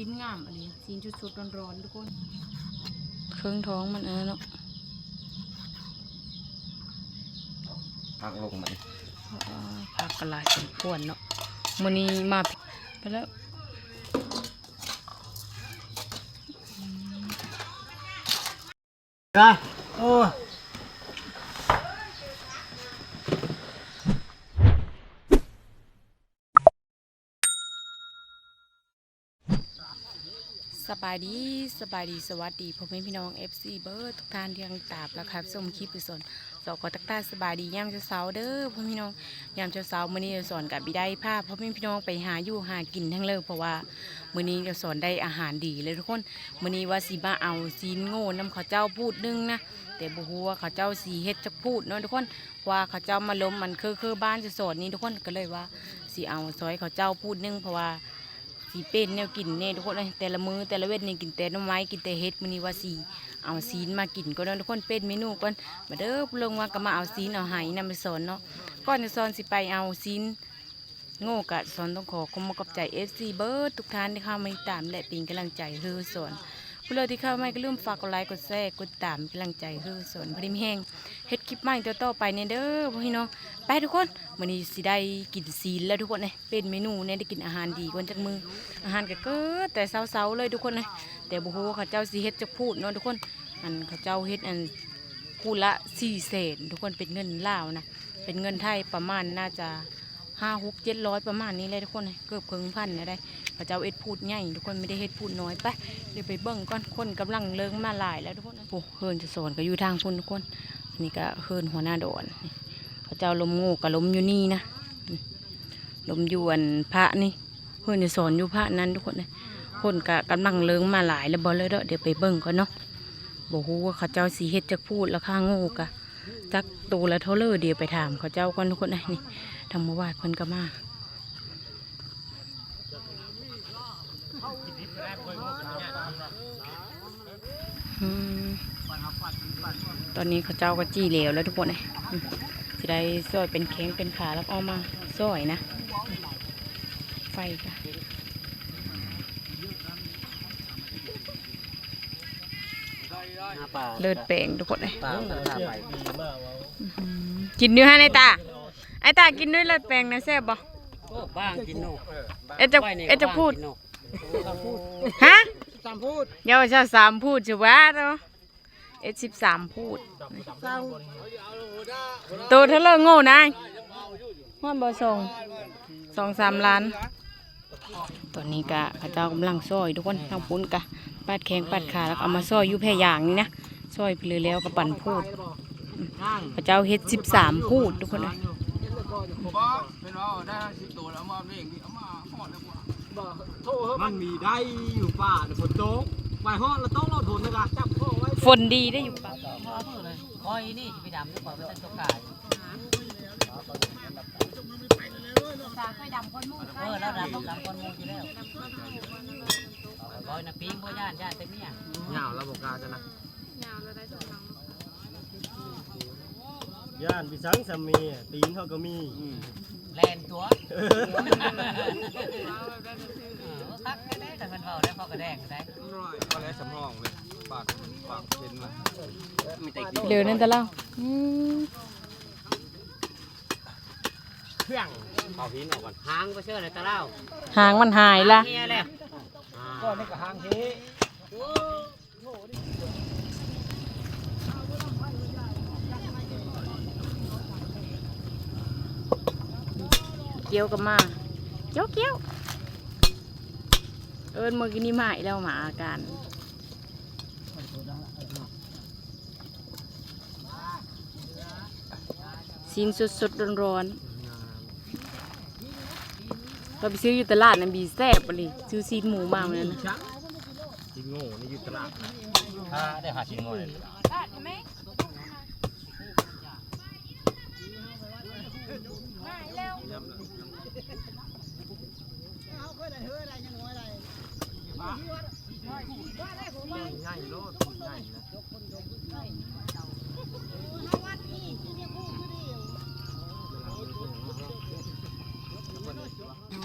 ซีนงามอันนี้ซีนชุดๆร้อนๆทุกคน เครื่องท้องมันอันนั้นเนาะพักลงมันอ่าผักกระลายสมควรเนาะมื้อนี้มาไปแล้วจ้าโอ้ายดีสบายดีสวัสดีพ่อแม่พี่น้อง FC เบิร์ดทุกท่านที่ยังตามและครับชมคลิปอยู่สนสอกอตักตาสบายดียามเช้าเสาร์เด้อพ่อแม่พี่น้องยามเช้าเสาร์มื้อนี้จะสอนกับบิได้ภาพพ่อแม่พี่น้องไปหาอยู่หากินทั้งเลยเพราะว่ามื้อนี้จะสอนได้อาหารดีเลยทุกคนมื้อนี้ว่าสิมาเอาซีนโง่น้ำข้าวเจ้าพูดนึงนะแต่บ่ฮู้ว่าข้าวเจ้าสีเฮ็ดจักพูดเนาะทุกคนว่าข้าวเจ้ามาล้มมันคือคือบ้านจะสอนนี้ทุกคนก็เลยว่าสิเอาซอยข้าวเจ้าพูดนึงเพราะว่า สีเป็นแนวกินเนี่ยทุกคนเลยแต่ละมือแต่ละเวทนี่กินแต่น้ำไม้กินแต่เฮ็ดมือนี้ว่าสีเอาซีนมากินก็ได้ทุกคนเป็นเมนูก่อนมาเด้อลงมาก็มาเอาซีนเอาไหนำไปสอนเนาะก่อนจะสอนสิไปเอาซีนโง่กะสอนต้องขอขอบคุณกับใจเอฟซีเบิร์ดทุกท่านที่เข้ามาติดตามและเป็นกำลังใจเฮือสอน ผู้เลที่เข้าไมาก็ลืมฝากกดไลค์กดแชร์กดตามกำลังใจเฮือสอนพริมแห้งเฮ็ดคลิปใหม่ต่อไปเนี่ยเด้อพี่น้องไปทุกคนมื้อนี้สิได้กินซีนแล้วทุกคนเลยเป็นเมนูเนี่ยได้กินอาหารดีกว่าจากมืออาหารก็เกิดแต่เช้าๆเลยทุกคนเนะแต่บุฮูว่าเขาเจ้าสีเฮ็ดจะพูดเนาะทุกคนอันเขาเจ้าเฮ็ดอันพูดละสี่เศษทุกคนเป็นเงินลาวนะเป็นเงินไทยประมาณน่าจะห้าหกเจ็ดร้อยประมาณนี้เลยทุกคนเกือบครึ่งพันนะได้ เขาเจ้าเอ็ดพูดใหญ่ทุกคนไม่ได้เฮ็ดพูดน้อยไปเดี๋ยวไปเบิ่งก่อนคนกำลังเลิงมาหลายแล้วทุกคนโอ้เฮินจะสอนก็อยู่ทางพุ่นทุกคนนนี้ก็เฮินหัวหน้าดอนนี่เขาเจ้าลมโง่กับลมอยู่นี่นะลมยู่อันพระนี่เพื่อนจะสอนอยู่พระนั้นทุกคนคนกะกำลังเลิงมาหลายแล้วบอเลยเด้อเดี๋ยวไปเบิ่งก่อนเนาะบอกฮู้ว่าเขาเจ้าสีเฮ็ดจะพูดแล้วข้างโง่กะจักตูแล้วเท่าเลยเดี๋ยวไปถามเขาเจ้าก่อนทุกคนนี่ธรรมวาดเพิ่นก็มา ตอนนี้เขาเจ้าก็จี้เหลวแล้วทุกคนเลยอืมจะได้ซอยเป็นแข้งเป็นขาแล้วก็เอามาซอยนะ ไฟค่ะเลือดแปลงทุกคนเลยตามตามไปกินด้วยฮะไอตา ไอตากินด้วยเลือดแปลงนะแซ่บบ่บ้างกินนกเอดจะเอดจะพูดฮะ ตามพูดเดี๋ยวจะสามพูดจะว่าเนาะเอดสิบสามพูดโตเท่าเลโง่นายฮอดบ่ส่งสองสามล้าน ตอนนี้กะข้าเจ้ากำลังซอยทุกคนทางปุ้นกะปัดแข้งปัดขาแล้วก็เอามาซอยอยู่แพรอย่างนี้นะซอยไปเลยแล้วก็ปั่นพูดข้าเจ้าเฮ็ดสิบสามพูดทุกคนเลยมันมี ได้อยู่ป่าฝนตกไปห้องเราต้องเราทนนะครับจับพ่อไว้ฝนดีได้อยู่ปะคอยนี่จะไปดำด้วยก่อนไม่ต้องตกกายตาไฟดำคนมุ่งเออแล้วดำดำคนมูอยู่แล้วบอยนะปิ้งบ่ย่านย่านเต็มเนี่ยเหงาเราบอกกาจะนะย่านพิสังสามีตีนเขาก็มีแลนตัว คักได้แต่มันเบาได้พอกระแดงได้ก็แล้วสำรองเลยปากปากเป็นมามีแต่เร็วนั่นแต่เล่าอืมเครื่องเอาหินออกก่อนหางก็เชื่อเลยตะเล่าหางมันหายละเฮียเลยก็นี่ก็หางเฮเกี้ยวกับมาเกี้ยวเกี้ยว เอิญเมื่อกี้นี้มาอีกแล้วหมาอาการซีนสดๆร้อนๆเราไปซื้ออยู่ตลาดนะบีแซ่บปะเลยซื้อซีนหมูมาเหมือนกันนะจิงโง่นี่อยู่ตลาดนะถ้าได้หาชิ้นงอเลย ง่ายโลดง่ายนะ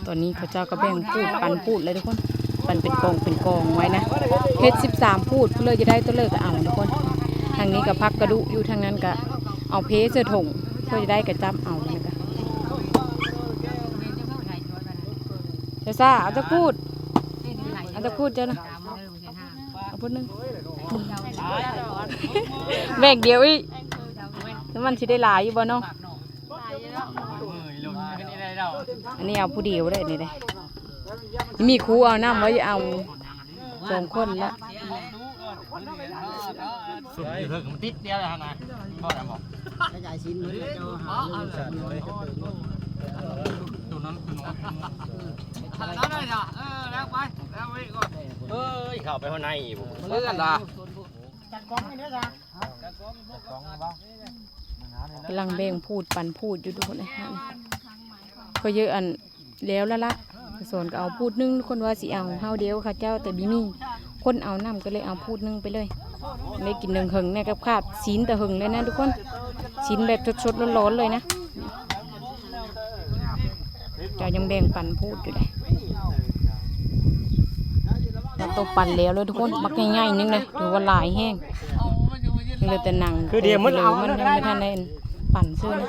ตอนนี้เขาเจ้าก็แบ่งพูดปันพูดเลยทุกคนปันเป็นกองเป็นกองไว้นะเฮ็ด13พูดเพื่อเลยจะได้ตัวเลิกก็เอาทุกคน ทางนี้ก็พักกระดุอยู่ทางนั้นก็เอาเพเสื้อถงเพื่อจะได้กระจับเอานี่ก็เดี๋ยวซ่าเอาจะพูด จะพูดเจ้านะเอาพูดหนึงแบ่งเดียวอีกแล้วมันสิได้หลายอยู่บ่เนาะอันนี้เอาผู้เดียวได้นี่เลยมีครูเอาน้ำไว้เอาสองคนละสุดเพิ่งมันติดเดียวเลยฮะนะบ่ได้บอกกระจายชิ้นมือเจ้าหาเรื่องสัตว์เลยตัวนั้นคือน้องแล้วได้จ้ะเออแล้วไปแล้วไปก่อน เฮ้ยเข้าไปข้างในอีกเพื่อนล่ะกำลังเบ่งพูดปันพูดอยู่ทุกคนเลยนั่นก็เยอะอันแล้วละละส่วนก็เอาพูดนึงคนว่าสิเอาเฮาเดียวค่ะเจ้าแต่บิมี คนเอาน้ำก็เลยเอาพูดนึงไปเลยไม่กินหนึ่งหึงเนี่ยกับขาบศีลแต่หึงเลยนะทุกคนศีลแบบสดๆร้อนๆเลยนะเจ้ายังแบ่งปันพูดอยู่เลย แล้วตัวปันแล้วเลยทุกคนมักง่ายๆนึงเลยถือว่าหลายแห้งยังเหลือแต่หนังคือเดี๋ยวมันเอามันยังไม่ทันได้ปั่นซื้อนะ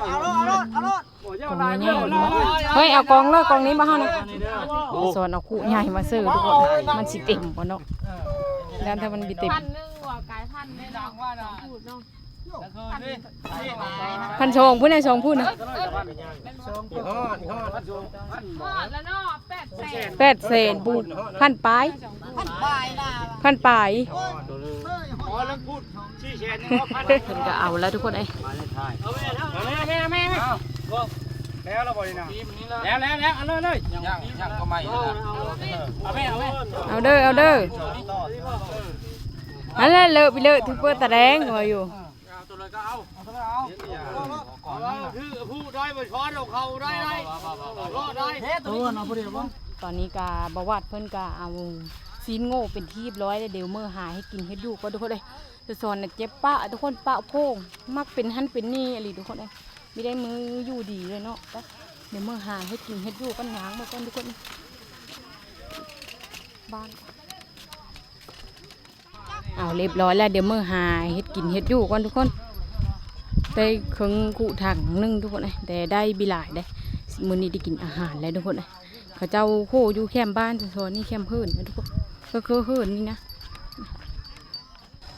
กองใหญ่ๆเนาะเฮ้ยเอากองเลยกองนี้มาเฮานะส่วนเอาคู่ใหญ่มาซื้อทุกคนมันสิเต็มบ่เนาะแล้วถ้ามันบ่เต็ม พันหนึงว่ากายพันได้ดังว่าพูดเนาะพันชงพูดในชงพูดนะฮอดแล้วเนาะแปดแสนแปดเศษพูดพันปลายพันปลายเพิ่นก็เอาแล้วทุกคนไอ้ยแล้วเราบ่ได้นะแล้วแล้วแล้วเอาเลยเลยยังยังก็ไม่เอาแม่เอาแม่เอาเด้อเอาเด้ออันนั้นเลอะไปเลอะถือเปิดตะแดงหัวอยู่เอา ตัวเลยก็เอาเอาตัวเลยเอาก่อนคือผู้ได้บ่ช้อนเราเขาได้ได้รอได้เออเนาะบ่ได้บ่ตอนนี้กาบวาดเพิ่นกาเอาซีนโง่เป็นที่เรียบร้อยแล้วเดี๋ยวเมื่อหาให้กินให้ดูก็ทุกคนเลยจะสอนน่ะเจ็บปะทุกคนปะโพงมักเป็นหันเป็นนี่อะไรทุกคนเลยไม่ได้มืออยู่ดีเลยเนาะไปเดี๋ยวเมื่อหาให้กินให้ดูกันหางมาก่อนทุกคนบ้านเอาเรียบร้อยแล้วเดี๋ยวเมื่อหาเฮ็ดกินเฮ็ดอยู่ก่อนทุกคน ได้เครึ่งกุถังนึ่งทุกคนเลยแต่ได้บิหลายได้มือนี้ได้กินอาหารแล้วทุกคนเลยเขาเจ้าโคอยู่แคมบ้านโซนนี่แคมเพื่นนะทุกคนก็คือเพื่นนี่นะ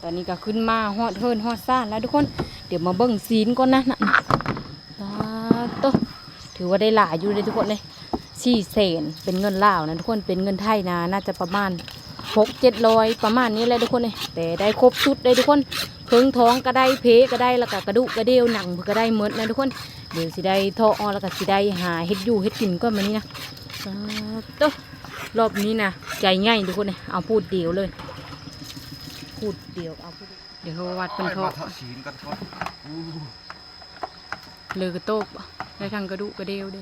ตอนนี้ก็ขึ้นมาฮอดเฮินฮอดซ่านแล้วทุกคน เดี๋ยวมาเบิ่งซีนก่อนนะนะตาโตะถือว่าได้หลายอยู่เลยทุกคนเลยสี่เศนเป็นเงินลาวนะทุกคนเป็นเงินไทยนะน่าจะประมาณหกเจ็ดร้อยประมาณนี้เลยทุกคนเลยแต่ได้ครบชุดเลยทุกคน เพิงท้องก็ได้เพก็ได้แล้วก็กระดูกกระเดียวหนังก็ได้เมดนะทุกคนเดี๋ยวสิได้ทอออแล้วก็สิได้หาเฮ็ดอยู่เฮ็ดกินก็มานี้นะครับโตะรอบนี้นะใจง่ายทุกคนเลยเอาพูดเดียวเลย พูดเดียวเอาพูดเดี๋ยวเขาวัดเป็นทอเลยกระโตบได้ทางกระดูกกระเดียวเด้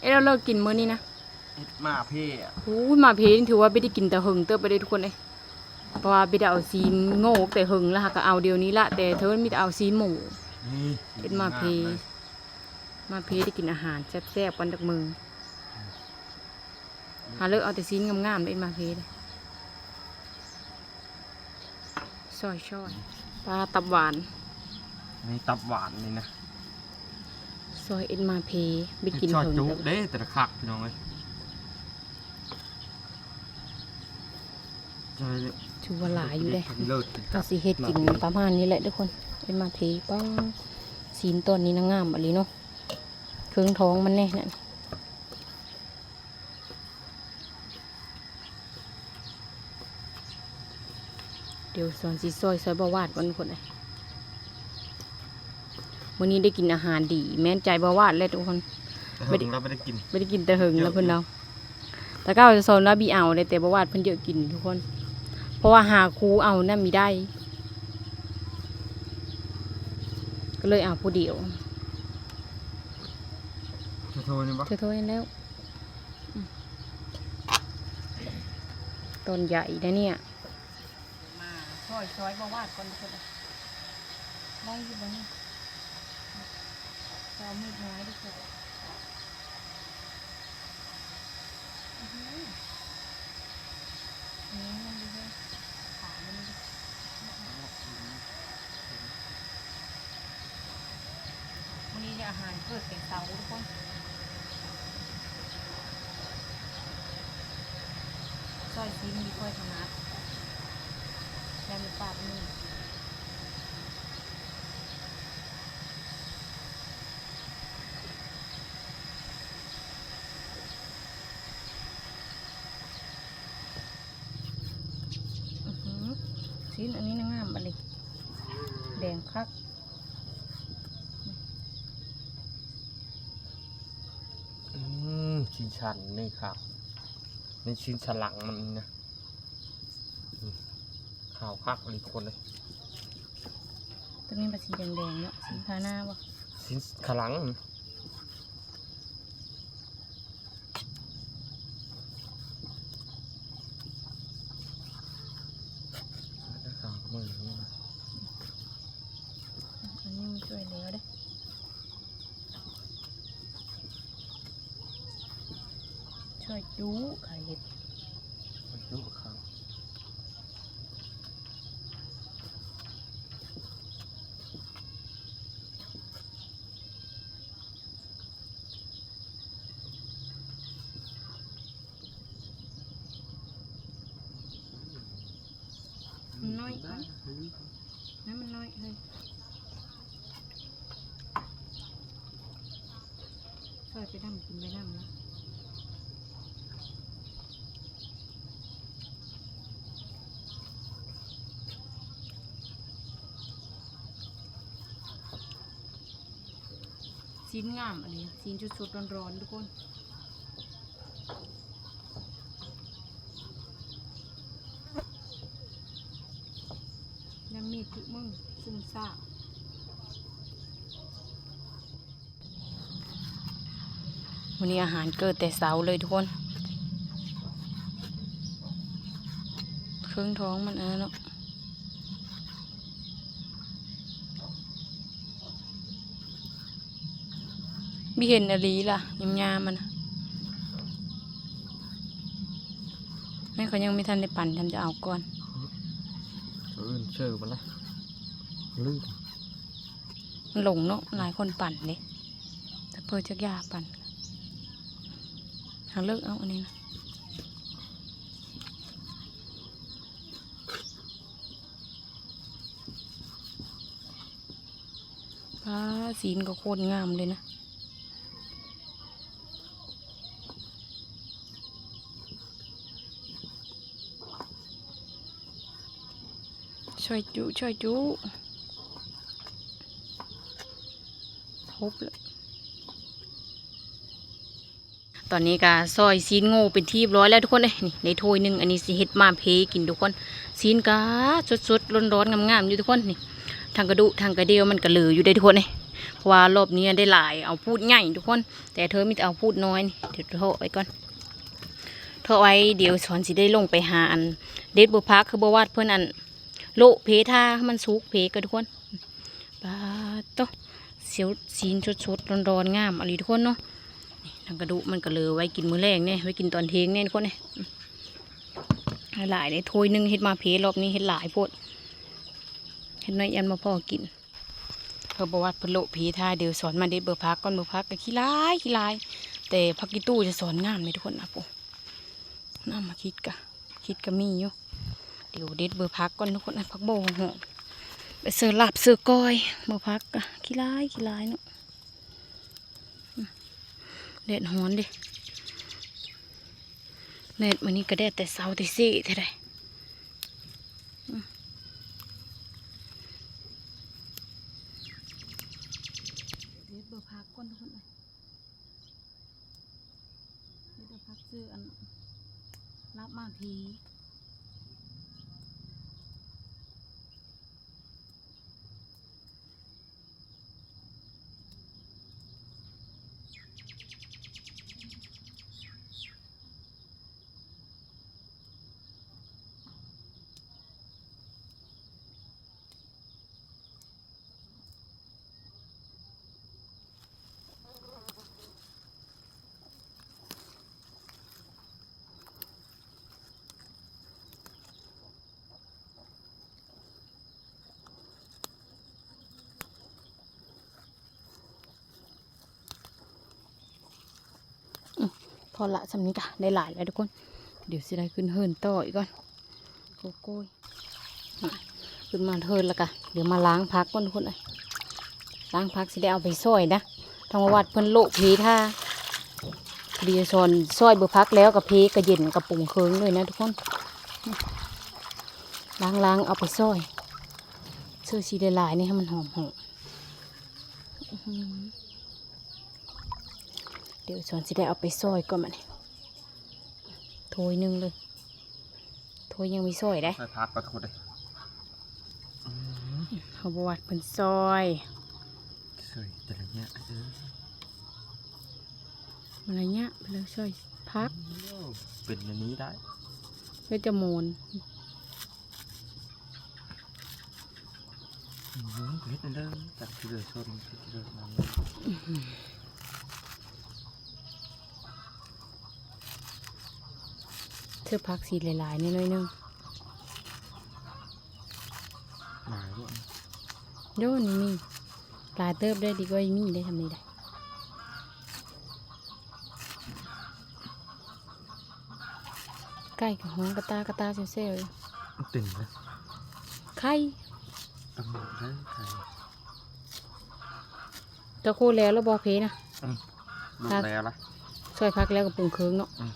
เอ้เราเลิกกินมื้อนี้นะมาเพ่อะโอ้ยมาเพลนถือว่าไม่ได้กินแต่หึงเติบไปได้ทุกคนเลยเพ ราะว่าไม่ได้เอาซีนโง่แต่หึงแล้วค่ะก็เอาเดียวนี้ละแต่เธอมีแต่เอาซีนหมูนี่เป็นมาเพมาเพได้กินอาหารแซ่บๆกันจากมือหาเลิกเอาแต่ซีนงามๆเลยมาเพเลยซอยชอยปลาตับหวานนี่ตับหวานนี่นะซอยเอ็นมาเพไปกินชอดเถิงจุเด้อเด้แต่ละคักพี่น้องเอ้ยใช่เลย ถือว่าหลายอยู่เลยเลิศก็สิเฮ็ดกินประมาณนี้แหละทุกคนเอ็นมาเพป้าซีนต้นนี้นางงามอะไรเนาะเครื่องท้องมันแน่นั่นเดี๋ยวสอนสีซอยซอยบาวาดวันคนเลยวันนี้ได้กินอาหารดี แม่นใจบาวาดเลยทุกคนแต่ไม่เฮิได้งเราไม่ได้กินไม่ได้กินแต่เหิงแล้วเพิ่นเราแต่ก็จะสอนว่าบีเอาเลยแต่บาวาดเพิ่นเยอะกินทุกคน เพราะว่าหาครูเอานั่นมีได้ ก็เลยเอาผู้เดียวจะโทรนี่ปะเธอโทษแล้วอืมต้นใหญ่นะเนี่ย มาซอยซอยบาวาดก่อนทุกคนได้อยู่บ้างจะเอามีดไม้ทุกคนนี่มันดูด้วยขามันดูวันนี้ เกิดเป็นเตาทุกคนซอยซีมีค่อยถนัดแล้วมีปากนี่อื้อหือซีนอันนี้นะงามบัดเลยแดงคัก อืมชิ้ นชันนี่ครับนี่ชิ้นฉลังมันนะอืมข่าวคักเลยทุกคนเลยตัวนี้เป็นสีแดงๆเนาะสีพาหน้าบ่ชิ้นขลังแล้วข่าวก็มือนี่นะอันนี้มันช่วยแล้วเด้ ช่วยจูไข่เห็ดมันยุ่งกับเขาน้อยเอ้านั่นมันน้อยเฮ้ยช่วยไปดำกินไปดำนะ ซีนงามอันนี้ซีนชุดๆร้อนๆทุกคนยังมีทุกมึงซุ่มซ่าวันนี้อาหารเกิดแต่เสาเลยทุกคน เครื่องท้องมันเออเนาะ มีเห็นอะไรล่ะยำยามันน่ะแม่เขายังไม่ทันได้ปั่นทันจะเอาก่อนเออเชื่อมันละลื่นมันหลงเนาะหลายคนปั่นเลยแต่เพื่อจะยาปั่นทางเลิกเอาอันนี้นะป้าสีนก็โคตรงามเลยนะ ช่วยจุช่วยจุครบแล้วตอนนี้ก็ซอยซีนโง่เป็นที่ร้อยแล้วทุกคนเลยนี่ในถ้วยหนึ่งอันนี้สิเฮ็ดมาเพกินทุกคนซีนก็สดๆร้อนๆงามๆอยู่ทุกคนนี่ทางกระดูทางกระเดียวมันก็เหลืออยู่ได้ทุกคนเลยเพราะว่ารอบนี้ได้หลายเอาพูดใหญ่ทุกคน แต่เธอมีแต่เอาพูดน้อยนี่เดี๋ยวโทษไว้ก่อนโทษไว้เดี๋ยวสอนสิได้ลงไปหาอันเด็ดบุพักคือบัววาดเพื่อนอัน โลเพทาให้มันสุกเพกันทุกคนปลาโตเสียวซีนสดๆร้อนๆงามอะไรทุกคนเนาะนี่ทางกระดูกมันก็เลยไว้กินมื้อแรกเนี่ยไว้กินตอนเที่ยงเนี่ยทุกคนเนี่ยหลายเลยถ้วยหนึงเฮ็ดมาเพรอบนี้เฮ็ดหลายโพดเฮ็ดน้อยยันมาพ่อกินเพื่อประวัติเพโลเพทาเดี๋ยวสอนมาเด็ดเบอร์พักก่อนเบอร์พักก็ขี้ลายขี้ลาย แต่พักกิตู้จะสอนงามเลยทุกคนนะปุ๊น่ามาคิดกะคิดกะมีอยู่ เดี๋ยวเด็ดเบอร์พักก่อนทุกคนนะพักโบหอมไปเสือหลับเสือก้อยเบอร์พักอะขี้ร้ายขี้ร้ายเนาะแดดฮ้อนดิแดดวันนี้ก็แดดแต่เช้าแต่สี่เท่าไรเด็ดเบอร์พักก่อนทุกคนเลยเด็ดเบอร์พักซื้ออันรับมาพี พอละสำนี้กะได้หลายแล้วทุกคน เดี๋ยวสิได้ขึ้นเฮินต่ออีกก่อนโกโก้ยขึ้นมาเฮินแล้วกะเดี๋ยวมาล้างพักก่อนทุกคนเลยล้างพักสิได้เอาไปซอยนะทางวัดเพิ่นโลกผีท่าเดียวซอนซอยเบือพักแล้วกับเพกระเย็นกับปุ่งเคิงเลยนะทุกคนล้างล้างๆเอาไปซอยเสื้อสีลายนี่ให้มันหอมหอมอื้อหือ เดี๋ยวสอนสิได้เอาไปซอยก่อนมันโถยหนึงเลยโถยยังมีซอยได้ใส่พักก็โทษเลยเขาบวชเป็นซอยสวยแต่ละเนี้ยเอออะไรเงี้ยไปเลยซอยพัก เป็นอันนี้ได้เพื่อจะโมนอืมเฮ็ดอันเดิมจากที่เดือดชนที่เดือดมัน เสื้อพักสีหลายๆนี่หน้อยหนึงหมายว่าโยนนี่มีปลายเติบได้ดีกว่ามีได้ทำนี้ได้ใกล้กับห้องกระตากระตาเซลล์ติ่งนะไข่ตำรวจได้ใครจะคู่แล้วแล้วบอเพนะลูกแล้วล่ะซอยพักแล้วกับปรุงเคืองเนาะ อืม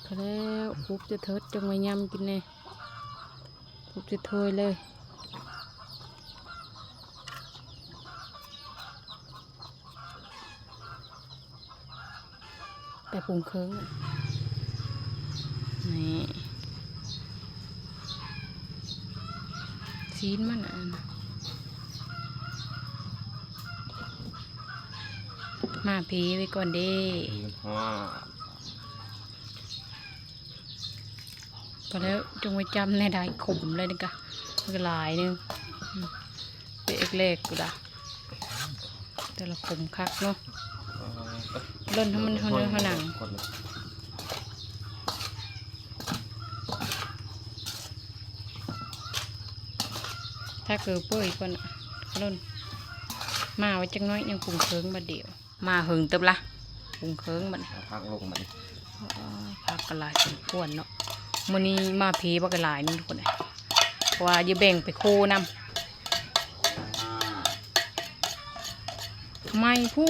พอ แล้วปุ๊บจะเทิดจังไว้ยำกินแน่ปุ๊บจะเทยเลยแต่ปรุงเคืองนี่ซีนมันอะนะมาพีไว้ก่อนเด้ ฮ่า พอแล้วจงไว้จำในได้ขมเลยนี่กะมันก็หลายหนึงอืมเป็นเอกเล็กกูด่ะแต่ละขมคักเนาะเล่นให้มันเท่าเนื้อเท่าหนังคนเลยถ้าเกิดเปื่อยก่อนอะล่นมาไว้จังน้อยยังปรุงเคิงมาเดียว มาหึงเติบละปรุงเคิงมันเอาพักลงมันผักกระลายสมควรเนาะ มื้อนี้มาเพีบักกระลายนี่ทุกคนเลยเพราะว่าอย่าแบ่งไปโคนำทำไมผู้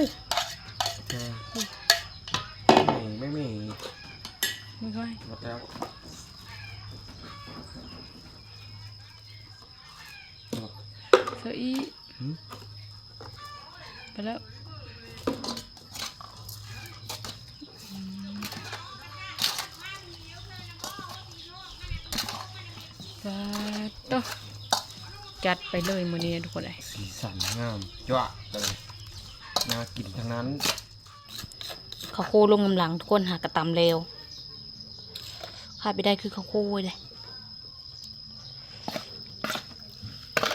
ไม่มีไม่ค่อยหมดแล้วเสอีไปแล้วสาธุ จัดไปเลยมื้อนี้นะทุกคนเลยสีสันงามจ้วะเลยน่ากินทั้งนั้นเขาวโคลงกำลังทุกคนหากระตำเร็วขาดไปได้คือเขาวโคเลย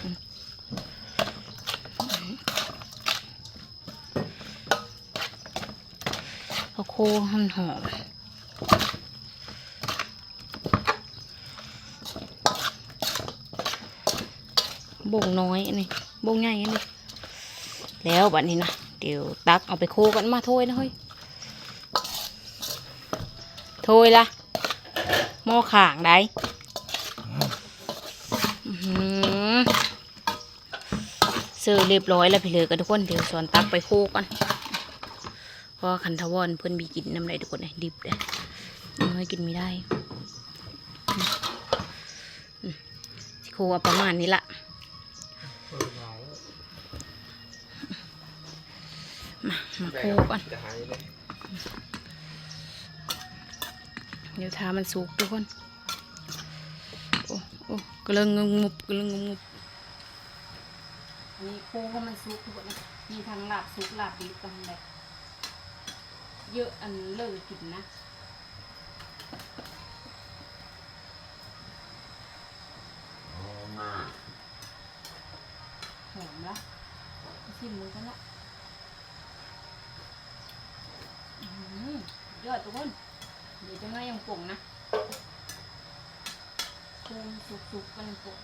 อืมเขาวโคหันหอม บ่งน้อยนนี้บ่งใหญ่นนี้แล้วบัดนี้นะเดี๋ยวตักเอาไปโคกันมาถ้วยนะเฮ้ยโทยละหม้อข่างได้อื้อเสร์ฟเรียบร้อยแล้วพี่เหลยกันทุกคนเดี๋ยวสอนตักไปโคกก่อนเพราะคันทวอนเพิ่อนมีกินน้ำไรทุกคนเลยดิบเลยน้อยกินไม่ได้สิโคประมาณนี้ละ มามาโคก่อนจะหายเลยเดี๋ยวทามันสุกทุกคน โอ้โอ้กระเลิงงงุบกระเลิงงงุบนี่โค้งมันสุกทุกคนนะมีทั้งลาบสุกลาบดิบกันเลยเยอะอันเลิกกินนะหอมละชิมมือกันละอื้อหือ ยอดทุกคน เดี๋ยวจะไม่ยังป่งนะปรุงสุกๆกันป่ง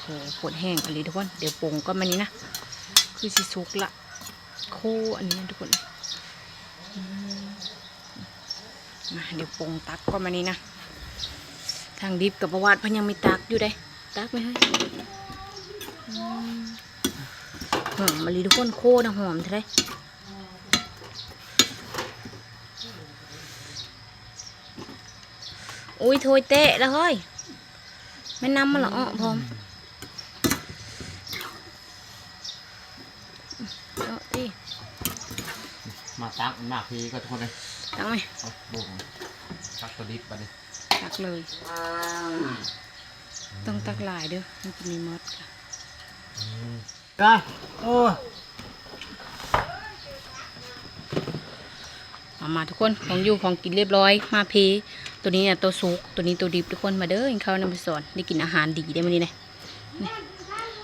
โหปวดแห้งอะไรทุกคน เดี๋ยวปงก็มานี้นะ คือสิสุกละ โคอันนี้ทุกคนมาเดี๋ยวปงตักก็มานี้นะ ทางดิบกับประวัติพันยังไม่ตักอยู่ได้ ตักไหมให้ หอมมาลีทุกคนโคนะหอมเท่าไรอุ้ยโถยเตะแล้วเฮ้ยไม่นำมาหรออ้อพร้อมเอาดิมาตักมาพีก็ทุกคนเลยตักไหมเอาบุ่มตักตัวดิบไปเลยตักเลย ต้องตักหลายเด้อมันจะมีมดค่ะ กาโอ้เอามาทุกคนของอยู่ของกินเรียบร้อย มาเพตัวนี้เนี่ยตัวสุกตัวนี้ตัวดิบทุกคนมาเด้อกินข้าวนำไปสอนได้กินอาหารดีได้มานี่เลยนี่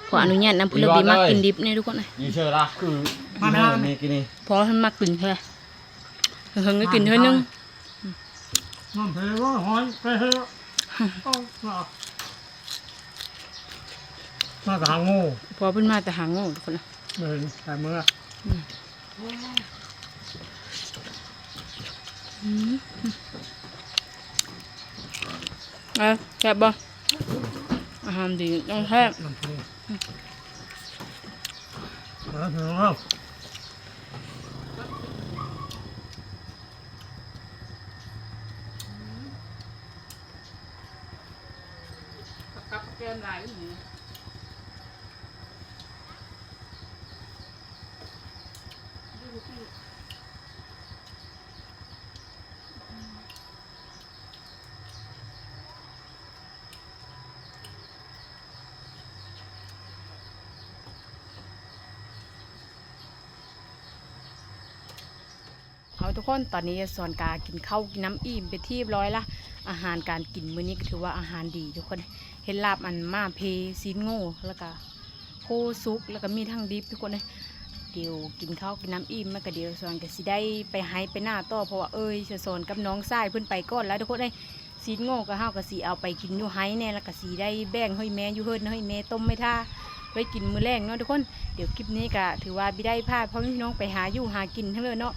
ขออนุญาตนำพลบีมากกินดิบเนี่ยทุกคนเลยยี่เชื่อละคือมาไม่นี่กินนี่เพราะท่านมากกินแค่เพิ่งได้กินเท่านึงน้ำเพลว่าหอยไปเถอะเอา มามาทางงูพอเพิ่นมาแต่หางโง่ทุกคนนะเดินใส่มือเอ้ยแซ่บบ่อาหารดีต้องแซ่บน้ำเพลมาถึงแล้ว กับแกมหลายอยู่ เอาทุกคนตอนนี้สอนกากินข้าวกินน้ำอิ่มไปที่เรียบร้อยละอาหารการกินมื้อนี้ก็ถือว่าอาหารดีทุกคนเห็นลาบอันมาเพซีนโง่แล้วก็โคซุกแล้วก็มีทั้งดิบทุกคนเลยเดี๋ยวกินข้าวกินน้ำอิ่มมันก็เดี๋ยวสอนก็สิได้ไปไฮไปหน้าต่อเพราะว่าเอ้ยจะสอนกับน้องชายเพิ่อนไปก่อนแล้วทุกคนเลยซีนโง่ก็เฮาก็สิเอาไปกินอยู่ไฮแน่แล้วก็สิได้แบ่งให้แม่อยู่เฮิรนให้แม่ต้มไม่ท่าไว้กินมื้อแรงเนาะทุกคน เดี๋ยวคลิปนี้ก็ถือว่าบิได้พาพ่อแม่พี่น้องไปหาอยู่หากินทั้งเลยเนาะ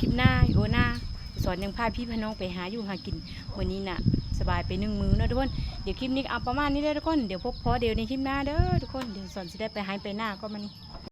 คลิปหน้าโอหน้าสอนยังพาพี่พน้องไปหาอยู่หากินวันนี้น่ะ สบายไปหนึ่งมือเนาะทุกคนเดี๋ยวคลิปนี้เอาประมาณนี้ได้ทุกคนเดี๋ยวพบพอเดี๋ยวในคลิปหน้าเด้อทุกคนเดี๋ยวสอนจะได้ไปหายไปหน้าก็มัน